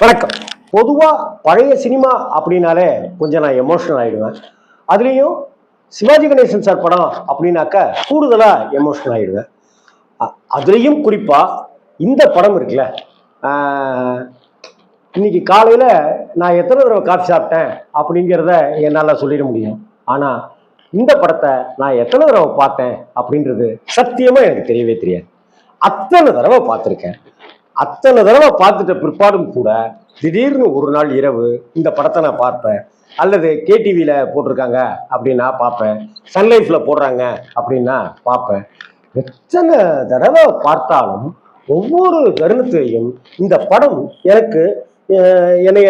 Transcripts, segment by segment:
வணக்கம். பொதுவாக பழைய சினிமா அப்படின்னாலே கொஞ்சம் நான் எமோஷனல் ஆகிடுவேன் அதுலேயும் சிவாஜி கணேசன் சார் படம் அப்படின்னாக்கா கூடுதலாக எமோஷனல் ஆகிடுவேன் அதுலேயும் குறிப்பாக இந்த படம் இருக்குல்ல இன்னைக்கு காலையில் நான் எத்தனை தடவை காஃபி சாப்பிட்டேன் அப்படிங்கிறத என்னால் சொல்லிட முடியும். ஆனால் இந்த படத்தை நான் எத்தனை தடவை பார்த்தேன் அப்படின்றது சத்தியமாக எனக்கு தெரியவே தெரியாது. அத்தனை தடவை பார்த்துருக்கேன். அத்தனை தடவை பார்த்துட்ட பிற்பாடும் கூட திடீர்னு ஒரு நாள் இரவு இந்த படத்தை நான் பார்ப்பேன். அல்லது கேடிவியில் போட்டிருக்காங்க அப்படின்னா பார்ப்பேன். சன்லைஃப்பில் போடுறாங்க அப்படின்னா பார்ப்பேன். எத்தனை தடவை பார்த்தாலும் ஒவ்வொரு தருணத்திலையும் இந்த படம் எனக்கு என்னை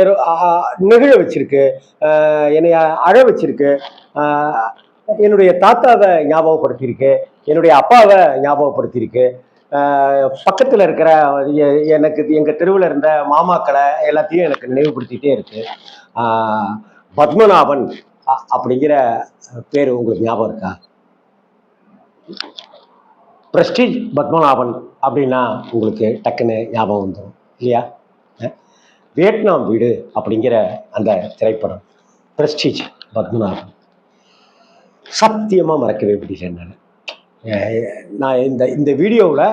நெகிழ வச்சிருக்கு. என்னை அழ வச்சிருக்கு. என்னுடைய தாத்தாவை ஞாபகப்படுத்தியிருக்கு. என்னுடைய அப்பாவை ஞாபகப்படுத்தியிருக்கு. பக்கத்தில் இருக்கிற எ- எனக்கு எங்கள் தெருவில் இருந்த மாமாக்களை எல்லாத்தையும் எனக்கு நினைவுபடுத்திகிட்டே இருக்கு. பத்மநாபன் அப்படிங்கிற பேர் உங்களுக்கு ஞாபகம் இருக்கா? பிரஸ்டீஜ் பத்மநாபன் அப்படின்னா உங்களுக்கு டக்குன்னு ஞாபகம் வந்துடும் இல்லையா? வியட்நாம் வீடு அப்படிங்கிற அந்த திரைப்படம் பிரஸ்டீஜ் பத்மநாபன். சத்தியமாக மறக்கவே முடியல என்னால். நான் இந்த இந்த வீடியோவில்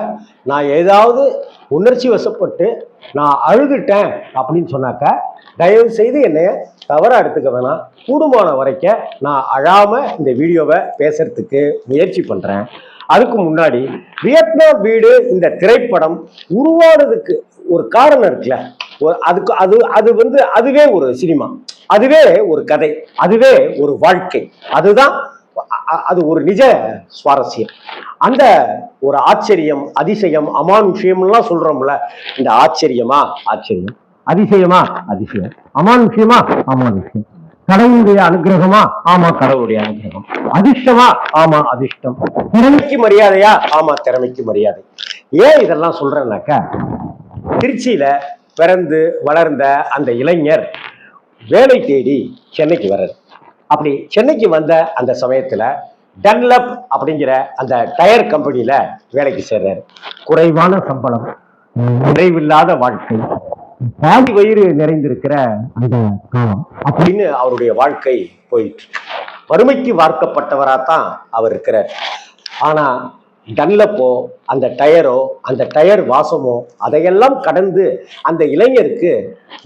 நான் ஏதாவது உணர்ச்சி வசப்பட்டு நான் அழுதுட்டேன் அப்படின்னு சொன்னாக்கா தயவு செய்து என்னைய தவறாக எடுத்துக்க வேணாம். கூடுமான வரைக்கும் நான் அழாமல் இந்த வீடியோவை பேசுறதுக்கு முயற்சி பண்ணுறேன் அதுக்கு முன்னாடி வியட்நாம் வீடு இந்த திரைப்படம் உருவானதுக்கு ஒரு காரணம் இருக்குல்ல. ஒரு அதுக்கு அது அது வந்து அதுவே ஒரு சினிமா. அதுவே ஒரு கதை. அதுவே ஒரு வாழ்க்கை. அதுதான் அது ஒரு நிஜ சுவாரஸ்யம். அந்த ஒரு ஆச்சரியம் அதிசயம் அமானுஷ்யம்லாம் சொல்றோம்ல இந்த ஆச்சரியமா ஆச்சரியம்? அதிசயமா அதிசயம். அமானுஷ்யமா அமானுஷ்யம். கடவுளுடைய அனுகிரகமா ஆமா கடவுளுடைய அனுகிரகம். அதிர்ஷ்டமா ஆமா அதிர்ஷ்டம். திறமைக்கு மரியாதையா ஆமா திறமைக்கு மரியாதை. ஏன் இதெல்லாம் சொல்றேன்னாக்கா திருச்சியில பிறந்து வளர்ந்த அந்த இளைஞர் வேலை தேடி சென்னைக்கு வர்றது அப்படி சென்னைக்கு வந்த அந்த சமயத்துல டன்லப் அப்படிங்கிற அந்த டயர் கம்பெனியில வேலைக்கு சேர்றாரு. குறைவான சம்பளம் நிறைவில்லாத வாழ்க்கை பாதி வயிறு நிறைந்திருக்கிற அந்த காலம் அப்படின்னு அவருடைய வாழ்க்கை போயிட்டு வறுமைக்கு வார்க்கப்பட்டவராத்தான் அவர் இருக்கிறார். ஆனா டன்லப்போ அந்த டயரோ அந்த டயர் வாசமோ அதையெல்லாம் கடந்து அந்த இளைஞருக்கு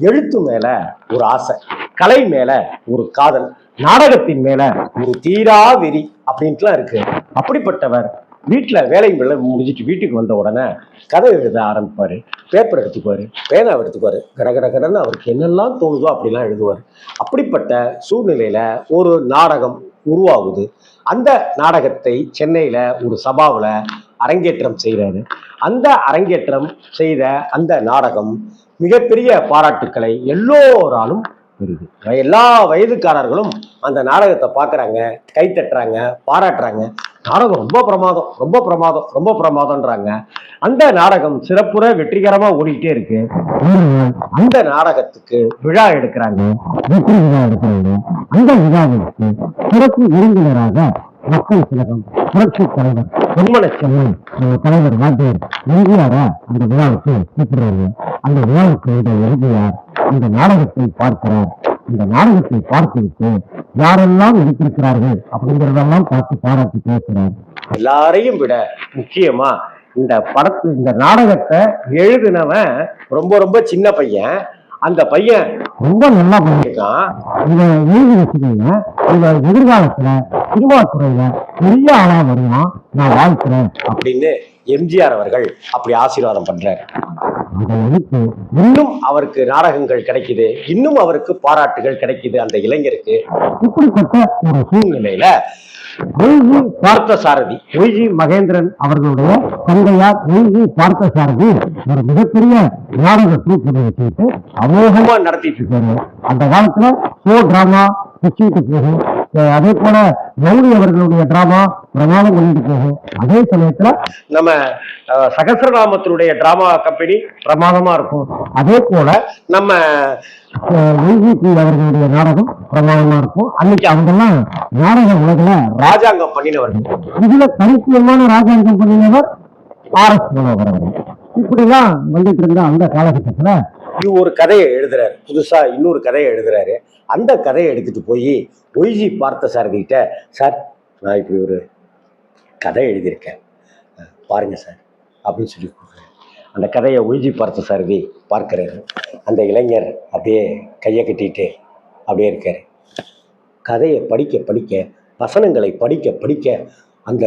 எழுத்து மேல ஒரு ஆசை கலை மேல ஒரு காதல். நாடகத்தின் மேல ஒரு தீரா வெறி அப்படின்ட்டுலாம் இருக்கு. அப்படிப்பட்டவர் வீட்டில் வேலை வேலை முடிஞ்சிட்டு வீட்டுக்கு வந்த உடனே கதை எழுத ஆரம்பிப்பார். பேப்பர் எடுத்துக்குவார். பேனா எடுத்துக்குவார். கட கட கடன்னு அவருக்கு என்னெல்லாம் தோணுதோ அப்படிலாம் எழுதுவார். அப்படிப்பட்ட சூழ்நிலையில் ஒரு நாடகம் உருவாகுது. அந்த நாடகத்தை சென்னையில் ஒரு சபாவில் அரங்கேற்றம் செய்கிறாரு அந்த அரங்கேற்றம் செய்த அந்த நாடகம் மிகப்பெரிய பாராட்டுக்களை எல்லோராலும் வருது எல்லா வயதுக்காரர்களும் அந்த நாடகத்தை பார்க்குறாங்க கை தட்டுறாங்க பாராட்டுறாங்க. நாடகம் ரொம்ப பிரமாதம் ரொம்ப பிரமாதம் ரொம்ப பிரமாதம்ன்றாங்க. அந்த நாடகம் சிறப்புற வெற்றிகரமா ஓடிக்கிட்டே இருக்கு. அந்த நாடகத்துக்கு விழா எடுக்கிறாங்க. வெற்றி விழா எடுக்கிறாங்க அந்த விழாவிற்கு சிறப்பு விருந்தினராக மக்கள் திலகம் புரட்சி தலைவர் பொன்மன தலைவர் வாத்தியார் எம்ஜிஆரா அந்த விழாவுக்கு கூப்பிடுறாங்க அந்த விழாவுக்கு வந்த எம்ஜிஆர் அந்த நாடகத்தை பார்க்கிறார் இந்த நாடகத்தை பார்த்துவிட்டு யாரெல்லாம் நடித்திருக்கிறார்கள் அப்படிங்கிறதெல்லாம் பார்த்து பாராட்டி பேசுறார். எல்லாரையும் விட முக்கியமா இந்த படத்து இந்த நாடகத்தை எழுதினவன் ரொம்ப ரொம்ப சின்ன பையன். அந்த பையன் ரொம்ப நல்லா பண்ணியிருக்கான் இதை எழுதி வச்சுக்கோங்க. இவ எதிர்காலத்துல சினிமா துறையில பெரிய ஆளா வருவான். நான் வாழ்த்துறேன். அப்படின்னு எம்ஜிஆர் அவர்கள் அப்படி ஆசீர்வாதம் பண்றாரு. இன்னும் அவருக்கு நாடகங்கள் கிடைக்குது. இன்னும் அவருக்கு பாராட்டுகள் கிடைக்குது அந்த இளைஞருக்கு. இப்படிப்பட்ட ஒரு சூழ்நிலையில ஒய்ஜி பார்த்தசாரதி ஒய்ஜி மகேந்திரன் அவர்களுடைய தந்தையார் ஒய்ஜி பார்த்தசாரதி ஒரு மிகப்பெரிய நாடக ட்ரூப் வச்சுக்கிட்டு அமோகமா நடத்திட்டு இருக்காரு. அந்த காலத்துல ஷோ டிராமா பிச்சுக்கிட்டு போகும் அதே போல கௌரி அவர்களுடைய டிராமா பிரமாதம் பண்ணிட்டு போகும். அதே சமயத்துல நம்ம அஹ், டிராமா கம்பெனி பிரமாதமா இருக்கும். அதே போல நம்ம ஐஜிபி அவர்களுடைய நாடகம் பிரமாதமா இருக்கும். அன்னைக்கு அவங்கெல்லாம் நாடக உலகில ராஜாங்கம் பண்ணினவர்கள். இதுல தனித்துவமான ராஜாங்கம் பண்ணினவர் ஆர் எஸ் மனோகர் அவர்கள். இப்படிலாம் வந்துட்டு இருந்த அந்த காலகட்டத்துல ஒரு கதையை எழுதுறாரு. புதுசா இன்னொரு கதையை எழுதுறாரு. அந்த கதையை எடுத்துகிட்டு போய் ஒய்ஜி பார்த்த சார்கிட்ட சார் நான் இப்படி ஒரு கதை எழுதியிருக்கேன். பாருங்கள் சார் அப்படின்னு சொல்லி கொடுக்குறேன் அந்த கதையை ஒய்ஜி பார்த்த சாரதி பார்க்குறாரு. அந்த இளைஞர் அப்படியே கையை கட்டிட்டு அப்படியே இருக்கார். கதையை படிக்க படிக்க வசனங்களை படிக்க படிக்க அந்த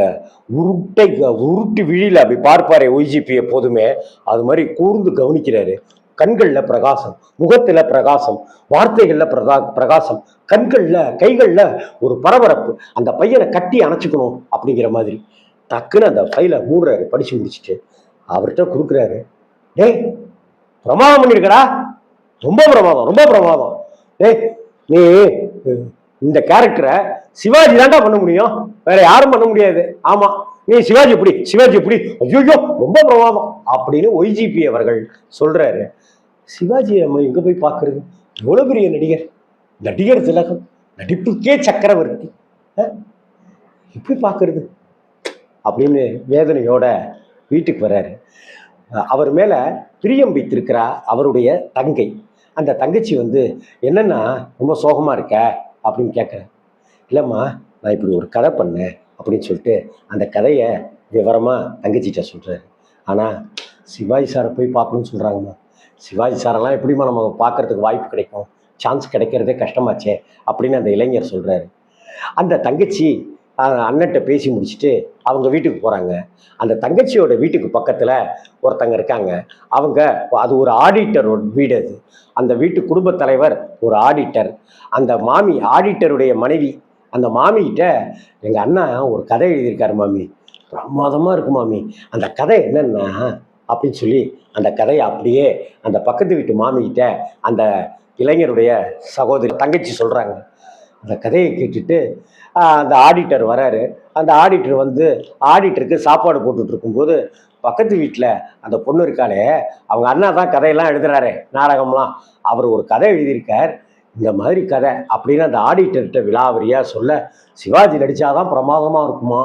உருட்டை உருட்டு விழியில் அப்படி பார்ப்பாரே ஒய்ஜிபி எப்போதுமே அது மாதிரி கூர்ந்து கவனிக்கிறாரு. கண்களில் பிரகாசம் முகத்தில் பிரகாசம் வார்த்தைகளில் பிரகா பிரகாசம் கண்களில் கைகளில் ஒரு பரபரப்பு. அந்த பையனை கட்டி அணைச்சிக்கணும் அப்படிங்கிற மாதிரி. டக்குன்னு அந்த ஃபைலை மூடுறாரு படித்து முடிச்சுட்டு. அவர்கிட்ட கொடுக்குறாரு டேய் பிரமாதம் பண்ணியிருக்கடா ரொம்ப பிரமாதம் ரொம்ப பிரமாதம். டேய் நீ இந்த கேரக்டரை சிவாஜி தாண்டா பண்ண முடியும். வேற யாரும் பண்ண முடியாது. ஆமாம் நீ சிவாஜி எப்படி சிவாஜி எப்படி ஐயோ ரொம்ப பிரமாதம் அப்படின்னு ஒய்ஜிபி அவர்கள் சொல்றாரு. சிவாஜி நம்ம எங்க போய் பார்க்கறது? எவ்வளவு பெரிய நடிகர். நடிகர் திலகம் நடிப்புக்கே சக்கரவர்த்தி. எப்படி பார்க்கறது? அப்படின்னு வேதனையோட வீட்டுக்கு வர்றாரு. அவர் மேல பிரியம் வைத்திருக்கிறா அவருடைய தங்கை. அந்த தங்கச்சி வந்து என்னன்னா ரொம்ப சோகமா இருக்க? அப்படின்னு கேட்குறேன் இல்லைம்மா நான் இப்படி ஒரு கதை பண்ணேன். அப்படின்னு சொல்லிட்டு அந்த கதையை விவரமாக தங்கச்சிட்ட சொல்கிறாரு ஆனால் சிவாஜி சாரை போய் பார்க்கணும்னு சொல்கிறாங்கம்மா சிவாஜி சாரெல்லாம் எப்படிம்மா நம்ம பார்க்கறதுக்கு வாய்ப்பு கிடைக்கும்? சான்ஸ் கிடைக்கிறதே கஷ்டமாச்சே அப்படின்னு அந்த இளைஞர் சொல்கிறாரு அந்த தங்கச்சி அஹ், அண்ணன்ட்ட பேசி முடிச்சுட்டு அவங்க வீட்டுக்கு போகிறாங்க அந்த தங்கச்சியோட வீட்டுக்கு பக்கத்தில் ஒருத்தங்க இருக்காங்க. அவங்க அது ஒரு ஆடிட்டரோட வீடு அது. அந்த வீட்டு குடும்பத் தலைவர் ஒரு ஆடிட்டர் அந்த மாமி ஆடிட்டருடைய மனைவி அந்த மாமிகிட்ட எங்கள் அண்ணா ஒரு கதை எழுதியிருக்காரு மாமி. பிரமாதமாக இருக்கு மாமி. அந்த கதை என்னென்னா அப்படின்னு சொல்லி அந்த கதையை அப்படியே அந்த பக்கத்து வீட்டு மாமிகிட்ட அந்த இளைஞருடைய சகோதரி தங்கச்சி சொல்கிறாங்க அந்த கதையை கேட்டுட்டு அந்த ஆடிட்டர் வராரு. அந்த ஆடிட்டர் வந்து ஆடிட்டருக்கு சாப்பாடு போட்டுட்டு இருக்கும்போது பக்கத்து வீட்டில் அந்த பொண்ணு இருக்காளே. அவங்க அண்ணா தான் கதையெல்லாம் எழுதுறாரு நாடகம்லாம். அவர் ஒரு கதை எழுதியிருக்கார். இந்த மாதிரி கதை அப்படின்னு அந்த ஆடிட்டர்கிட்ட விலாவரியாக சொல்ல சிவாஜி நடித்தாதான் பிரமாதமாக இருக்குமா?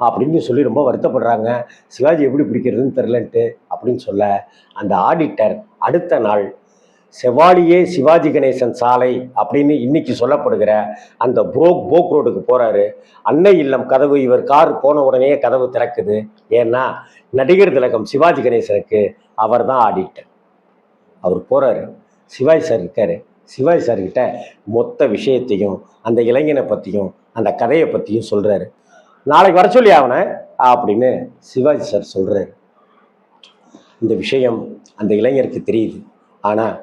அப்படின்னு சொல்லி ரொம்ப வருத்தப்படுறாங்க. சிவாஜி எப்படி பிடிக்கிறதுன்னு தெரிலன்ட்டு அப்படின்னு சொல்ல அந்த ஆடிட்டர் அடுத்த நாள் செவாலியே சிவாஜி கணேசன் சாலை அப்படின்னு இன்னைக்கு சொல்லப்படுகிற அந்த புரோக் போக் ரோடுக்கு போகிறாரு அன்னை இல்லம் கதவு இவர் கார் போன உடனே கதவு திறக்குது. ஏன்னா நடிகர் திலகம் சிவாஜி கணேசனுக்கு அவர் தான் ஆடிட்டர் அவர் போகிறாரு சிவாஜி சார் இருக்காரு. சிவாஜி சார்கிட்ட மொத்த விஷயத்தையும் அந்த இளைஞனை பற்றியும் அந்த கதையை பற்றியும் சொல்கிறாரு நாளைக்கு வர சொல்லி அவனை அப்படின்னு சிவாஜி சார் சொல்கிறாரு இந்த விஷயம் அந்த இளைஞருக்கு தெரியுது. ஆனால்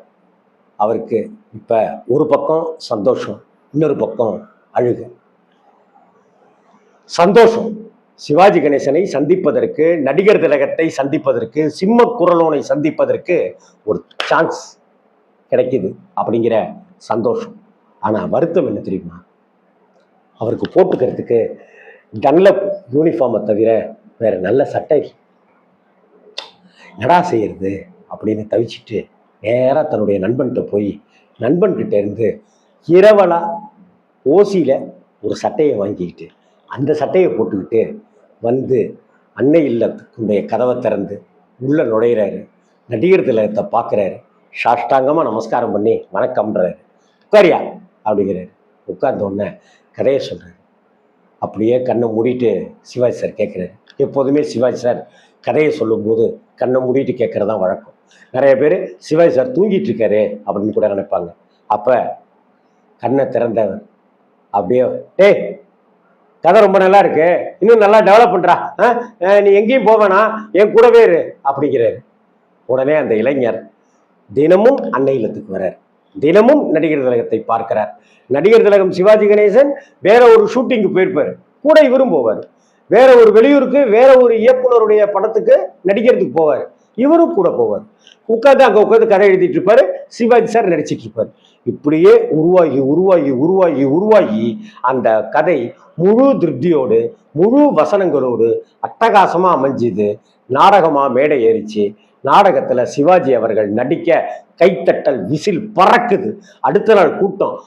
அவருக்கு இப்போ ஒரு பக்கம் சந்தோஷம் இன்னொரு பக்கம் அழுகு. சந்தோஷம். சிவாஜி கணேசனை சந்திப்பதற்கு நடிகர் திலகத்தை சந்திப்பதற்கு சிம்ம குரலோனை சந்திப்பதற்கு ஒரு சான்ஸ் கிடைக்கிது அப்படிங்கிற சந்தோஷம். ஆனால் வருத்தம் என்ன தெரியுமா? அவருக்கு போட்டுக்கிறதுக்கு டன்லப் யூனிஃபார்மை தவிர வேறு நல்ல சட்டை. என்னடா செய்கிறது அப்படின்னு தவிச்சிட்டு நேராக தன்னுடைய நண்பன்கிட்ட போய் நண்பன்கிட்ட இருந்து இரவலாக ஓசியில் ஒரு சட்டையை வாங்கிக்கிட்டு அந்த சட்டையை போட்டுக்கிட்டு வந்து அன்னை இல்லத்துக்குடைய கதவை திறந்து உள்ளே நுழையிறாரு. நடிகர் திலகத்தை பார்க்குறாரு. சாஷ்டாங்கமாக நமஸ்காரம் பண்ணி வணக்கம்ன்றார். உட்காரியா? அப்படிங்கிறாரு. உட்கார்ந்த உடனே கதையை சொல்கிறார் அப்படியே கண்ணை மூடிட்டு சிவாஜி சார் கேட்குறாரு. எப்போதுமே சிவாஜி சார் கதையை சொல்லும்போது கண்ணை மூடிட்டு கேட்குறது தான் வழக்கம். நிறைய பேர் சிவாஜி சார் தூங்கிட்டு இருக்காரு அப்படின்னு கூட நினைப்பாங்க. அப்போ கண்ணை திறந்தவர் அப்படியே டேய் கதை ரொம்ப நல்லா இருக்கு. இன்னும் நல்லா டெவலப் பண்ணுறா நீ எங்கேயும் போவேனா என் கூடவே இரு. அப்படிங்கிறாரு. உடனே அந்த இளைஞர் தினமும் அன்னை இல்லத்துக்கு வரார் தினமும் நடிகர் திலகத்தை பார்க்கிறார். நடிகர் திலகம் சிவாஜி கணேசன் வேற ஒரு ஷூட்டிங்க்கு போயிருப்பார். கூட இவரும் போவார். வேற ஒரு வெளியூருக்கு வேற ஒரு இயக்குனருடைய படத்துக்கு நடிக்கிறதுக்கு போவார். இவரும் கூட போவார். உட்காந்து அங்கே உட்காந்து கதை எழுதிட்டு இருப்பாரு. சிவாஜி சார் நடிச்சிட்டு இருப்பார். இப்படியே உருவாகி உருவாகி உருவாகி உருவாகி அந்த கதை முழு திருப்தியோடு முழு வசனங்களோடு அட்டகாசமா அமைஞ்சுது. நாடகமா மேடை ஏறிச்சு. நாடகத்தில் சிவாஜி அவர்கள் நடிக்க கைத்தட்டல் விசில் பறக்குது. அடுத்த நாள் கூட்டம்.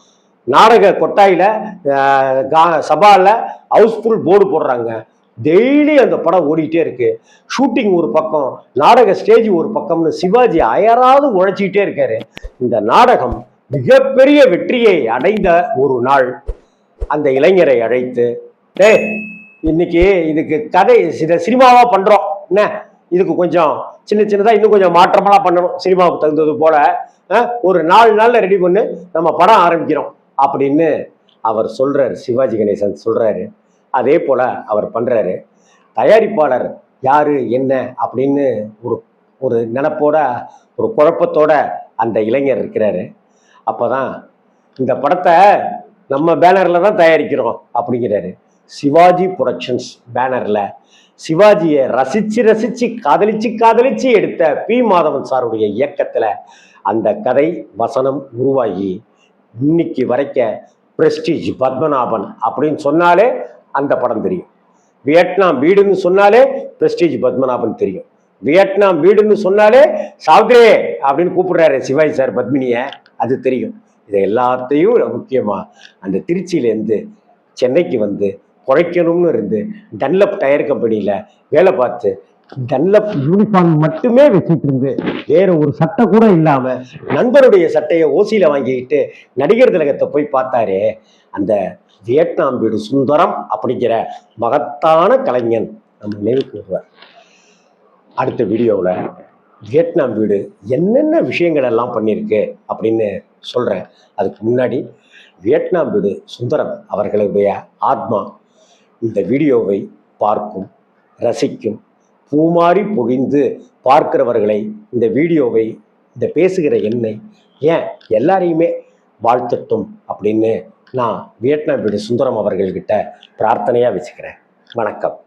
நாடக கொட்டாயில் கா- சபாவில் ஹவுஸ்ஃபுல் போர்டு போடுறாங்க. டெய்லி அந்த படம் ஓடிட்டே இருக்கு. ஷூட்டிங் ஒரு பக்கம் நாடக ஸ்டேஜ் ஒரு பக்கம்னு சிவாஜி அயராது உழைச்சிக்கிட்டே இருக்காரு. இந்த நாடகம் மிகப்பெரிய வெற்றியை அடைந்த ஒரு நாள். அந்த இளைஞரை அழைத்து டே இன்னைக்கு இதுக்கு கதை சினிமாவா பண்றோம். என்ன? இதுக்கு கொஞ்சம் சின்ன சின்னதாக இன்னும் கொஞ்சம் மாற்றமெல்லாம் பண்ணணும் சினிமாவுக்கு தகுந்தது போல ஒரு நாலு நாளில் ரெடி பண்ணு நம்ம படம் ஆரம்பிக்கிறோம் அப்படின்னு அவர் சொல்கிறாரு சிவாஜி கணேசன் சொல்கிறாரு அதே போல் அவர் பண்ணுறாரு தயாரிப்பாளர் யார் என்ன அப்படின்னு ஒரு ஒரு நினப்போட ஒரு குழப்பத்தோட அந்த இளைஞர் இருக்கிறாரு. அப்போ தான் இந்த படத்தை நம்ம பேனரில் தான் தயாரிக்கிறோம் அப்படிங்கிறாரு. சிவாஜி புரொடக்ஷன்ஸ் பேனரில் சிவாஜியை ரசிச்சு ரசிச்சு காதலிச்சு காதலிச்சு எடுத்த பி. மாதவன் சாருடைய இயக்கத்துல அந்த கதை வசனம் உருவாகி இன்னைக்கு வரைக்க பிரஸ்டீஜ் பத்மநாபன் அப்படின்னு சொன்னாலே அந்த படம் தெரியும். வியட்நாம் வீடுன்னு சொன்னாலே பிரஸ்டீஜ் பத்மநாபன் தெரியும். வியட்நாம் வீடுன்னு சொன்னாலே சாவ்த்ரே அப்படின்னு கூப்பிடுறாரு சிவாஜி சார் பத்மினியை. அது தெரியும். இது எல்லாத்தையும் முக்கியமாக அந்த திருச்சியிலேருந்து சென்னைக்கு வந்து குறைக்கணும்னு இருந்து டன்லப் டயர் கம்பெனியில வேலை பார்த்து டன்லப் யூனிஃபார்ம் மட்டுமே வச்சுட்டு இருந்து வேற ஒரு சட்டை கூட இல்லாம நண்பருடைய சட்டையை ஓசியில வாங்கிக்கிட்டு நடிகர் திலகத்தை போய் பார்த்தாரே அந்த வியட்நாம் வீடு சுந்தரம் அப்படிங்கிற மகத்தான கலைஞன் நம்ம நினைவு கூறுவார் அடுத்த வீடியோவில் வியட்நாம் வீடு என்னென்ன விஷயங்கள் எல்லாம் பண்ணியிருக்கு அப்படின்னு சொல்கிறேன் அதுக்கு முன்னாடி வியட்நாம் வீடு சுந்தரம் அவர்களுடைய ஆத்மா இந்த வீடியோவை பார்க்கும் ரசிக்கும் பூமாறி பொழிந்து பார்க்கிறவர்களை இந்த வீடியோவை இந்த பேசுகிற என்னை ஏன் எல்லாரையுமே வாழ்த்தட்டும் அப்படின்னு நான் வியட்நாம் வீடு சுந்தரம் அவர்கள்கிட்ட பிரார்த்தனையாக வச்சுக்கிறேன். வணக்கம்.